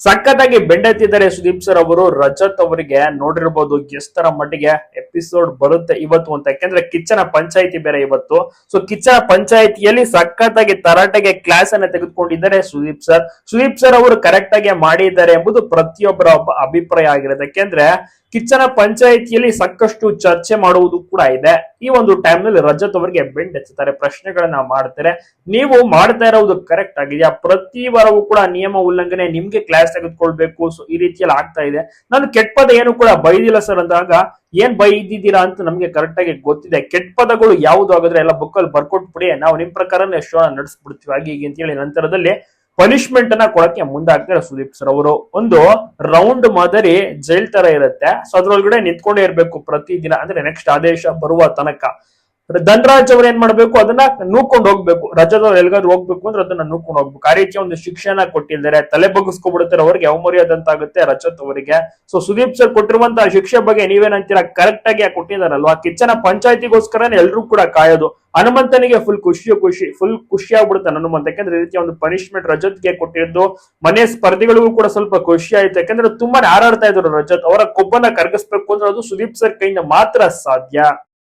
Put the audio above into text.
ಸಖತ್ತಾಗಿ ಬೆಂಡೆತ್ತಿದ್ದಾರೆ ಸುದೀಪ್ ಸರ್ ಅವರು. ರಜತ್ ಅವರಿಗೆ ನೋಡಿರ್ಬೋದು ಎಷ್ಟರ ಮಟ್ಟಿಗೆ ಎಪಿಸೋಡ್ ಬರುತ್ತೆ ಇವತ್ತು ಅಂತ. ಯಾಕೆಂದ್ರೆ ಕಿಚ್ಚನ ಪಂಚಾಯಿತಿ ಬೇರೆ ಇವತ್ತು. ಸೊ ಕಿಚ್ಚನ ಪಂಚಾಯಿತಿಯಲ್ಲಿ ಸಖತ್ತಾಗಿ ತರಾಟೆಗೆ ಕ್ಲಾಸ್ ಅನ್ನ ತೆಗೆದುಕೊಂಡಿದ್ದಾರೆ ಸುದೀಪ್ ಸರ್. ಸುದೀಪ್ ಸರ್ ಅವರು ಕರೆಕ್ಟ್ ಆಗಿ ಮಾಡಿದ್ದಾರೆ ಎಂಬುದು ಪ್ರತಿಯೊಬ್ಬರ ಅಭಿಪ್ರಾಯ ಆಗಿರುತ್ತೆ. ಯಾಕೆಂದ್ರೆ ಕಿಚ್ಚನ ಪಂಚಾಯಿತಿಯಲ್ಲಿ ಸಾಕಷ್ಟು ಚರ್ಚೆ ಮಾಡುವುದು ಕೂಡ ಇದೆ. ಈ ಒಂದು ಟೈಮ್ನಲ್ಲಿ ರಜತ್ ಅವರಿಗೆ ಬೆಂಡೆಚ್ಚುತ್ತಾರೆ ಪ್ರಶ್ನೆಗಳನ್ನ ಮಾಡ್ತಾರೆ. ನೀವು ಮಾಡ್ತಾ ಇರೋದು ಕರೆಕ್ಟ್ ಆಗಿದೆಯಾ? ಪ್ರತಿ ವಾರವೂ ಕೂಡ ನಿಯಮ ಉಲ್ಲಂಘನೆ ನಿಮ್ಗೆ ಕ್ಲಾಸ್ ತೆಗೆದುಕೊಳ್ಬೇಕು ಸೊ ಈ ರೀತಿಯಲ್ಲಿ ಆಗ್ತಾ ಇದೆ. ನಾನು ಕೆಟ್ಟ ಪದ ಏನು ಕೂಡ ಬೈದಿಲ್ಲ ಸರ್ ಅಂದಾಗ, ಏನ್ ಬೈದಿದ್ದೀರಾ ಅಂತ ನಮ್ಗೆ ಕರೆಕ್ಟ್ ಆಗಿ ಗೊತ್ತಿದೆ. ಕೆಟ್ಟ ಪದಗಳು ಯಾವ್ದು ಆಗಿದ್ರೆ ಎಲ್ಲ ಬುಕ್ ಅಲ್ಲಿ ಬರ್ಕೊಟ್ಬಿಡಿ. ನಾವು ನಿಮ್ ಪ್ರಕಾರನೇ ಶೋ ನಡೆಸ್ಬಿಡ್ತೀವಿ. ಹಾಗೆ ಹೀಗೆ ಅಂತ ಹೇಳಿ ನಂತರದಲ್ಲಿ ಪನಿಷ್ಮೆಂಟ್ ಅನ್ನ ಕೊಡಕ್ಕೆ ಮುಂದಾಗ್ತಾರೆ ಸುದೀಪ್ ಸರ್ ಅವರು. ಒಂದು ರೌಂಡ್ ಮಾದರಿ ಜೈಲ್ ತರ ಇರುತ್ತೆ. ಸೊ ಅದ್ರೊಳಗಡೆ ನಿಂತ್ಕೊಂಡೇ ಇರ್ಬೇಕು ಪ್ರತಿದಿನ. ಅಂದ್ರೆ ನೆಕ್ಸ್ಟ್ ಆದೇಶ ಬರುವ ತನಕ. ಧನರಾಜ್ ಅವ್ರು ಏನ್ ಮಾಡ್ಬೇಕು? ಅದನ್ನ ನೂಕೊಂಡು ಹೋಗ್ಬೇಕು. ರಜದವ್ರು ಎಲ್ಗಾದ್ರು ಹೋಗ್ಬೇಕು ಅಂದ್ರೆ ಅದನ್ನ ನೂಕೊಂಡು ಹೋಗ್ಬೇಕು. ಆ ರೀತಿಯ ಒಂದು ಶಿಕ್ಷಣ ಕೊಟ್ಟಿದ್ದಾರೆ ತಲೆ ಬಗ್ಗಿಸ್ಕೊಬಿಡ್ತಾರೆ ಅವ್ರಿಗೆ ಅವಮರ್ಯಾದಂತಾಗುತ್ತೆ ರಜತ್ ಅವರಿಗೆ. ಸೊ ಸುದೀಪ್ ಸರ್ ಕೊಟ್ಟಿರುವಂತಹ ಶಿಕ್ಷೆ ಬಗ್ಗೆ ನೀವೇನಂತೀರಾ ಕರೆಕ್ಟ್ ಆಗಿ ಕೊಟ್ಟಿದಾರಲ್ವಾ ಕಿಚ್ಚನ ಪಂಚಾಯತಿಗೋಸ್ಕರ ಎಲ್ರು ಕೂಡ ಕಾಯೋದು. ಹನುಮಂತನಿಗೆ ಫುಲ್ ಖುಷಿ ಖುಷಿ ಫುಲ್ ಖುಷಿ ಆಗ್ಬಿಡುತ್ತೆ ಹನುಮಂತ. ಯಾಕಂದ್ರೆ ಈ ರೀತಿಯ ಒಂದು ಪನಿಷ್ಮೆಂಟ್ ರಜತ್ಗೆ ಕೊಟ್ಟಿದ್ದು, ಮನೆ ಸ್ಪರ್ಧಿಗಳಿಗೂ ಕೂಡ ಸ್ವಲ್ಪ ಖುಷಿ ಆಯ್ತು. ಯಾಕಂದ್ರೆ ತುಂಬಾನೇ ಹಾರಾಡ್ತಾ ಇದ್ರು ರಜತ್. ಅವರ ಕೊಬ್ಬನ್ನ ಕರಗಿಸ್ಬೇಕು ಅಂದ್ರೆ ಅದು ಸುದೀಪ್ ಸರ್ ಕೈಯಿಂದ ಮಾತ್ರ ಸಾಧ್ಯ.